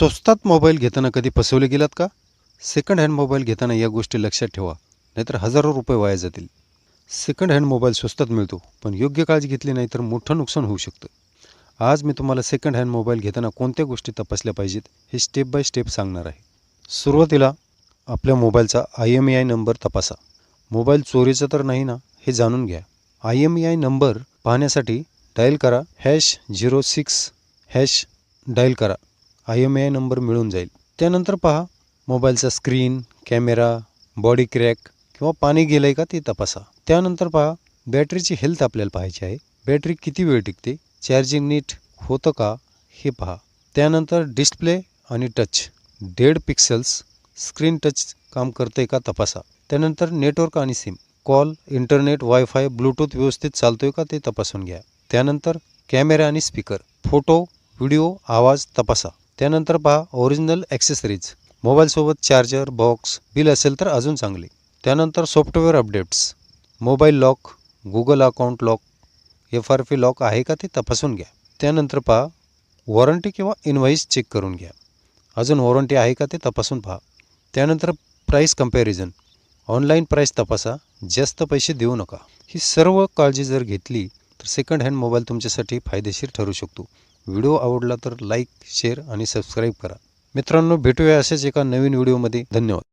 स्वस्तात मोबाईल घेताना कधी फसवले गेलात का? सेकंड हँड मोबाईल घेताना या गोष्टी लक्षात ठेवा. नाहीतर हजारो रुपये वाया जातील. सेकंड हँड मोबाईल स्वस्तात मिळतो पण योग्य काळजी घेतली नाही तर मोठं नुकसान होऊ शकतं. आज मी तुम्हाला सेकंड हँड मोबाईल घेताना कोणत्या गोष्टी तपासल्या पाहिजेत हे स्टेप बाय स्टेप सांगणार आहे. सुरुवातीला आपल्या मोबाईलचा I M E I number तपासा. मोबाईल चोरीचा तर नाही ना हे जाणून घ्या. I M E I number पाहण्यासाठी डायल करा hash zero six hash dial करा. आय एम आय नंबर मिळून जाईल. त्यानंतर पहा मोबाईलचा स्क्रीन कॅमेरा बॉडी क्रॅक किंवा पाणी गेलं आहे का ते तपासा. त्यानंतर पहा बॅटरीची हेल्थ आपल्याला पाहायची आहे. बॅटरी किती वेळ टिकते? चार्जिंग नीट होतं का? हे पहा. त्यानंतर डिस्प्ले आणि touch. Dead pixels screen touch काम करते का तपासा. त्यानंतर नेटवर्क आणि SIM. Call internet WiFi Bluetooth व्यवस्थित चालतोय का ते तपासून घ्या. त्यानंतर कॅमेरा आणि स्पीकर. फोटो व्हिडिओ आवाज तपासा. त्यानंतर पहा ओरिजिनल ॲक्सेसरीज मोबाईलसोबत चार्जर बॉक्स बिल असेल तर अजून चांगले. त्यानंतर software updates mobile lock Google account lock F R P lock आहे का ते तपासून घ्या. त्यानंतर पहा वॉरंटी किंवा इनव्हॉईस चेक करून घ्या. अजून वॉरंटी आहे का ते तपासून पहा. त्यानंतर प्राईस कंपॅरिझन ऑनलाईन प्राईस तपासा. जास्त पैसे देऊ नका. ही सर्व काळजी जर घेतली तर सेकंड हँड मोबाईल तुमच्यासाठी फायदेशीर ठरू शकतो. व्हिडिओ आवडला तर लाईक शेअर आणि सबस्क्राईब करा. मित्रांनो भेटूया असेच एका नवीन व्हिडिओमध्ये. धन्यवाद.